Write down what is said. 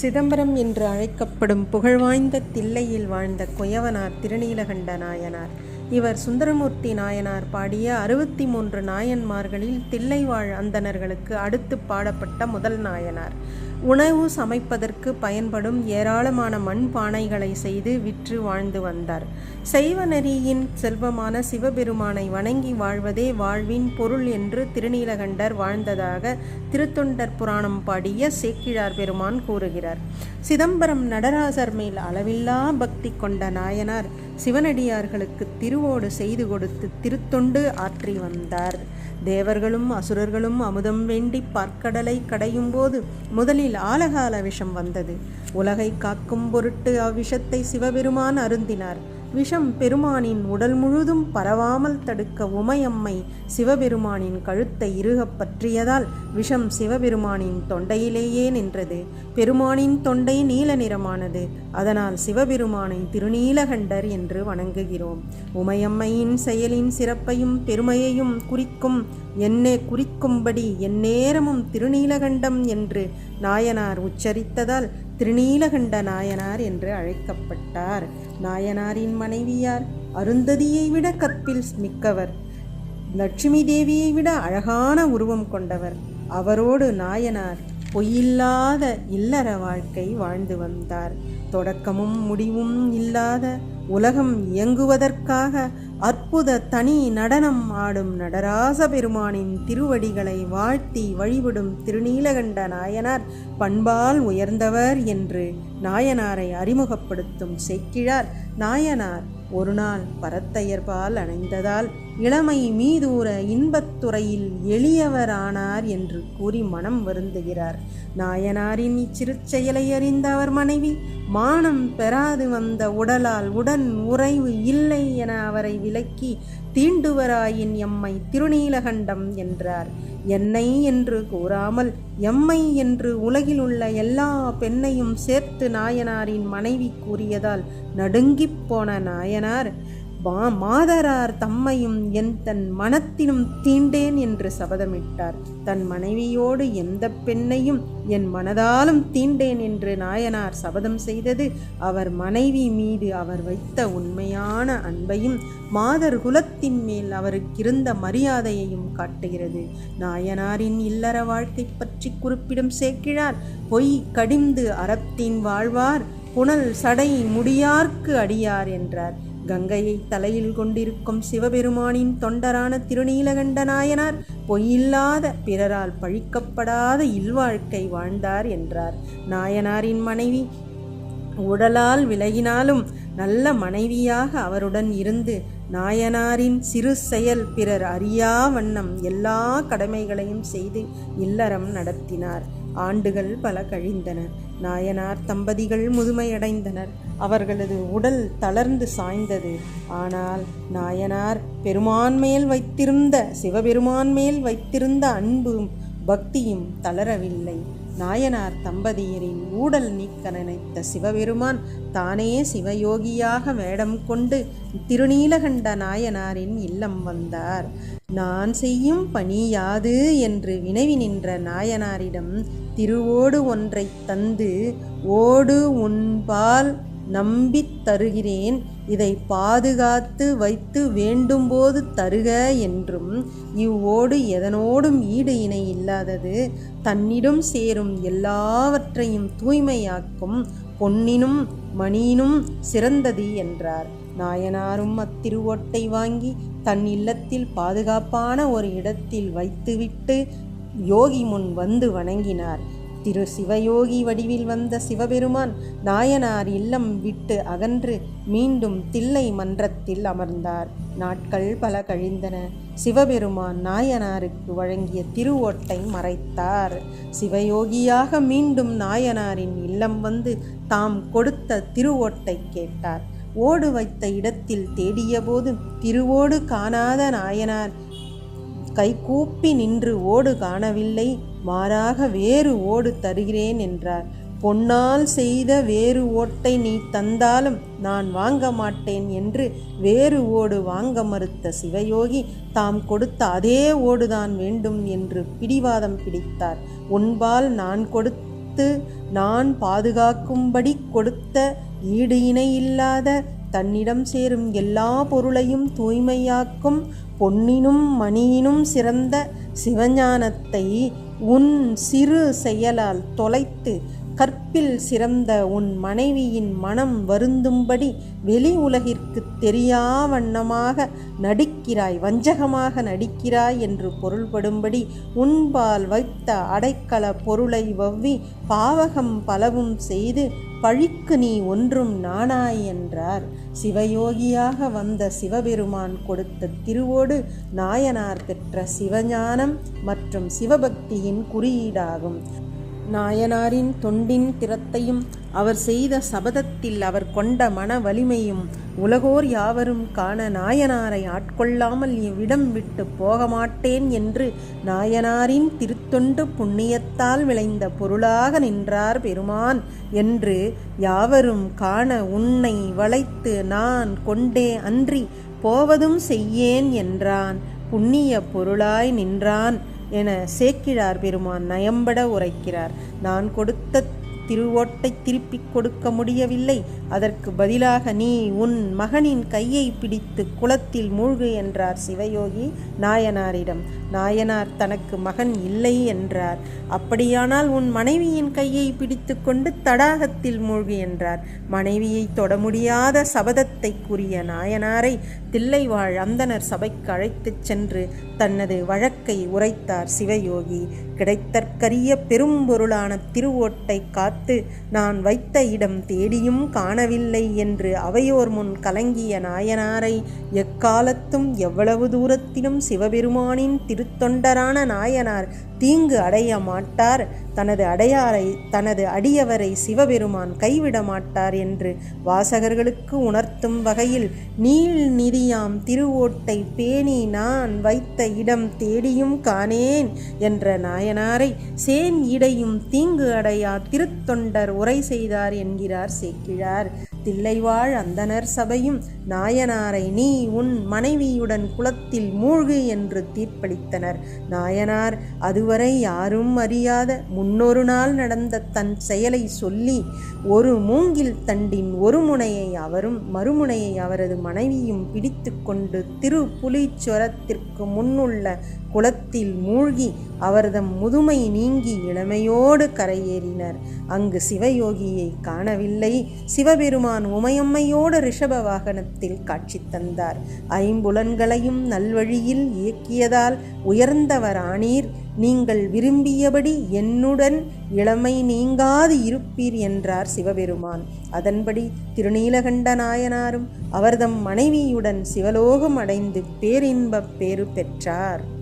சிதம்பரம் என்று அழைக்கப்படும் புகழ்வாய்ந்த தில்லையில் வாழ்ந்த குயவனார் திருநீலகண்ட நாயனார். இவர் சுந்தரமூர்த்தி நாயனார் பாடிய அறுபத்தி மூன்று நாயன்மார்களில் தில்லை வாழ் அந்தணர்களுக்கு அடுத்து பாடப்பட்ட முதல் நாயனார். உணவு சமைப்பதற்கு பயன்படும் ஏராளமான மண் பானைகளை செய்து விற்று வாழ்ந்து வந்தார். சைவ செல்வமான சிவபெருமானை வணங்கி வாழ்வதே வாழ்வின் பொருள் என்று திருநீலகண்டர் வாழ்ந்ததாக திருத்தொண்டர் புராணம் பாடிய சேக்கிழார் பெருமான் கூறுகிறார். சிதம்பரம் நடராசர் மேல் அளவில்லா பக்தி கொண்ட நாயனார் சிவனடியார்களுக்கு திருவோடு செய்து கொடுத்து திருத்தொண்டு ஆற்றி வந்தார். தேவர்களும் அசுரர்களும் அமுதம் வேண்டி பார்க்கடலை கடையும் போது முதலில் ஆலகால விஷம் வந்தது. உலகை காக்கும் பொருட்டு அவ்விஷத்தை சிவபெருமான் அருந்தினார். விஷம் பெருமானின் உடல் முழுதும் பரவாமல் தடுக்க உமையம்மை சிவபெருமானின் கழுத்தை இறுகப் பற்றியதால் விஷம் சிவபெருமானின் தொண்டையிலேயே நின்றது. பெருமானின் தொண்டை நீல நிறமானது. அதனால் சிவபெருமானை திருநீலகண்டர் என்று வணங்குகிறோம். உமையம்மையின் செயலின் சிறப்பையும் பெருமையையும் குறிக்கும் என்னே குறிக்கும்படி எந்நேரமும் திருநீலகண்டம் என்று நாயனார் உச்சரித்ததால் திருநீலகண்ட நாயனார் என்று அழைக்கப்பட்டார். நாயனாரின் மனைவியார் அருந்ததியை விட கற்பில் மிக்கவர். லட்சுமி தேவியை விட அழகான உருவம் கொண்டவர். அவரோடு நாயனார் பொய்யில்லாத இல்லற வாழ்க்கை வாழ்ந்து வந்தார். தொடக்கமும் முடிவும் இல்லாத உலகம் இயங்குவதற்காக அற்புத தனி நடனம் ஆடும் நடராச பெருமானின் திருவடிகளை வாழ்த்தி வழிபடும் திருநீலகண்ட நாயனார் பண்பால் உயர்ந்தவர் என்று நாயனாரை அறிமுகப்படுத்தும் செக்கிழார். நாயனார் ஒரு நாள் பரத்தையர்பால் அணைந்ததால் இளமை மீதூர இன்பத்துறையில் எளியவரானார் என்று கூறி மனம் வருந்துகிறார். நாயனாரின் இச்சிறுச்செயலை அறிந்த அவர் மனைவி மானம் பெறாது வந்த உடலால் உடன் உறைவு இல்லை என அவரை விலக்கி தீண்டுவராயின் எம்மை திருநீலகண்டம் என்றார். என்னை என்று கூறாமல் எம்மை என்று உலகில் உள்ள எல்லா பெண்ணையும் சேர்த்து நாயனாரின் மனைவி கூறியதால் நடுங்கிப் போன நாயனார் வா மாதரார் தம்மையும் என் தன் மனத்தினும் தீண்டேன் என்று சபதமிட்டார். தன் மனைவியோடு எந்த பெண்ணையும் என் மனதாலும் தீண்டேன் என்று நாயனார் சபதம் செய்தது அவர் மனைவி மீது அவர் வைத்த உண்மையான அன்பையும் மாதர் குலத்தின் மேல் அவருக்கிருந்த மரியாதையையும் காட்டுகிறது. நாயனாரின் இல்லற வாழ்க்கை பற்றி குறிப்பிடும் சேக்கிழார் பொய் கடிந்து அறத்தின் வாழ்வார் புனல் சடை முடியார்க்கு அடியார் என்றார். கங்கையை தலையில் கொண்டிருக்கும் சிவபெருமானின் தொண்டரான திருநீலகண்ட நாயனார் பொய்யில்லாத பிறரால் பழிக்கப்படாத இல்வாழ்க்கை வாழ்ந்தார் என்றார். நாயனாரின் மனைவி உடலால் விலகினாலும் நல்ல மனைவியாக அவருடன் இருந்து நாயனாரின் சிறு செயல் பிறர் அறியா வண்ணம் எல்லா கடமைகளையும் செய்து இல்லறம் நடத்தினார். ஆண்டுகள் பல கழிந்தன. நாயனார் தம்பதிகள் முதுமையடைந்தனர். அவர்களது உடல் தளர்ந்து சாய்ந்தது. ஆனால் நாயனார் பெருமான் மேல் வைத்திருந்த சிவபெருமான் மேல் வைத்திருந்த அன்பும் பக்தியும் தளரவில்லை. நாயனார் தம்பதியரின் ஊடல் நீக்க நினைத்த சிவபெருமான் தானே சிவயோகியாக வேடம் கொண்டு திருநீலகண்ட நாயனாரின் இல்லம் வந்தார். நான் செய்யும் பணி யாது? என்று வினவி நின்ற நாயனாரிடம் திருவோடு ஒன்றை தந்து ஓடு உன்பால் நம்பித் தருகிறேன் இதை பாதுகாத்து வைத்து வேண்டும்போது தருக என்றும் இவ்வோடு எதனோடும் ஈடு இணை இல்லாதது தன்னிடம் சேரும் எல்லாவற்றையும் தூய்மையாக்கும் பொன்னினும் மணியினும் சிறந்தது என்றார். நாயனாரும் அத்திருவோட்டை வாங்கி தன் இல்லத்தில் பாதுகாப்பான ஒரு இடத்தில் வைத்துவிட்டு யோகி முன் வந்து வணங்கினார். திரு சிவயோகி வடிவில் வந்த சிவபெருமான் நாயனார் இல்லம் விட்டு அகன்று மீண்டும் தில்லை மன்றத்தில் அமர்ந்தார். நாட்கள் பல கழிந்தன. சிவபெருமான் நாயனாருக்கு வழங்கிய திருவோட்டை மறைத்தார். சிவயோகியாக மீண்டும் நாயனாரின் இல்லம் வந்து தாம் கொடுத்த திருவோட்டை கேட்டார். ஓடு வைத்த இடத்தில் தேடியபோது திருவோடு காணாத நாயனார் கைகூப்பி நின்று ஓடு காணவில்லை. மாறாக வேறு ஓடு தருகிறேன் என்றார். பொன்னால் செய்த வேறு ஓட்டை நீ தந்தாலும் நான் வாங்க மாட்டேன் என்று வேறு ஓடு வாங்க மறுத்த சிவயோகி தாம் கொடுத்த அதே ஓடுதான் வேண்டும் என்று பிடிவாதம் பிடித்தார். உன்பால் நான் கொடுத்து நான் பாதுகாக்கும்படி கொடுத்த ஈடு இணையில்லாத தன்னிடம் சேரும் எல்லா பொருளையும் தூய்மையாக்கும் பொன்னினும் மணியினும் சிறந்த சிவஞானத்தை உன் சிறு செயலால் தொலைத்து கற்பில் சிறந்த உன் மனைவியின் மனம் வருந்தும்படி வெளி உலகிற்கு தெரியா வண்ணமாக நடிக்கிறாய் வஞ்சகமாக நடிக்கிறாய் என்று பொருள்படும்படி உன்பால் வைத்த அடைக்கல பொருளை வவ்வி பாவகம் பலவும் செய்து பழிக்கு நீ ஒன்றும் நானாய் என்றார். சிவயோகியாக வந்த சிவபெருமான் கொடுத்த திருவோடு நாயனார் பெற்ற சிவஞானம் மற்றும் சிவபக்தியின் குறியீடாகும். நாயனாரின் தொண்டின் திறத்தையும் அவர் செய்த சபதத்தில் அவர் கொண்ட மன வலிமையும் உலகோர் யாவரும் காண நாயனாரை ஆட்கொள்ளாமல் இவ்விடம் விட்டு போக மாட்டேன் என்று நாயனாரின் திருத்தொண்டு புண்ணியத்தால் விளைந்த பொருளாக நின்றார் பெருமான் என்று யாவரும் காண உன்னை வளைத்து நான் கொண்டே அன்றி போவதும் செய்யேன் என்றான். புண்ணிய பொருளாய் நின்றான். என சேக்கிழார் பெருமான். நயம்பட உரைக்கிறார். நான் கொடுத்த திருவோட்டை திருப்பிக் கொடுக்க முடியவில்லை. அதற்கு பதிலாக நீ உன் மகனின் கையை பிடித்து குளத்தில் மூழ்கு என்றார் சிவயோகி நாயனாரிடம். நாயனார் தனக்கு மகன் இல்லை என்றார். அப்படியானால் உன் மனைவியின் கையை பிடித்து கொண்டு தடாகத்தில் மூழ்கு என்றார். மனைவியை தொட முடியாத சபதத்தை கூறிய நாயனாரை தில்லைவாழ் அந்தனர் சபைக்கு அழைத்துச் சென்று தனது வழக்கை உரைத்தார் சிவயோகி. கிடைத்தற்கரிய பெரும்பொருளான திருவோட்டை காத்து நான் வைத்த இடம் தேடியும் காணவில்லை என்று அவையோர் முன் கலங்கிய நாயனாரை எக்காலத்தும் எவ்வளவு தூரத்திலும் சிவபெருமானின் திருத்தொண்டரான நாயனார் தீங்கு அடைய மாட்டார். தனது அடையாரை தனது அடியவரை சிவபெருமான் கைவிட மாட்டார் என்று வாசகர்களுக்கு உணர்த்தும் வகையில் நீள் நிதியாம் திருவோட்டை பேணி நான் வைத்த இடம் தேடியும் காணேன் என்ற நாயனாரை சேன் இடையும் தீங்கு அடையா திருத்தொண்டர் உரை செய்தார் என்கிறார் சேக்கிழார். தில்லைவாழ் அந்தனர் சபையும் நாயனாரை நீ உன் மனைவியுடன் குளத்தில் மூழ்கு என்று தீர்ப்பளித்தனர். நாயனார் அதுவரை யாரும் அறியாத முன்னொரு நாள் நடந்த தன் செயலை சொல்லி ஒரு மூங்கில் தண்டின் ஒரு முனையை அவரும் மறுமுனையை அவரது மனைவியும் பிடித்து கொண்டு திரு புலிச்சுரத்திற்கு முன்னுள்ள குளத்தில் மூழ்கி அவர்தம் முதுமை நீங்கி இளமையோடு கரையேறினர். அங்கு சிவயோகியை காணவில்லை. சிவபெருமான் உமையம்மையோடு ரிஷப வாகனத்தில் காட்சி தந்தார். ஐம்புலன்களையும் நல்வழியில் இயக்கியதால் உயர்ந்தவரானீர். நீங்கள் விரும்பியபடி என்னுடன் இளமை நீங்காது இருப்பீர் என்றார் சிவபெருமான். அதன்படி திருநீலகண்ட நாயனாரும் அவர்தம் மனைவியுடன் சிவலோகம் அடைந்து பேரின்பப் பேறு பெற்றார்.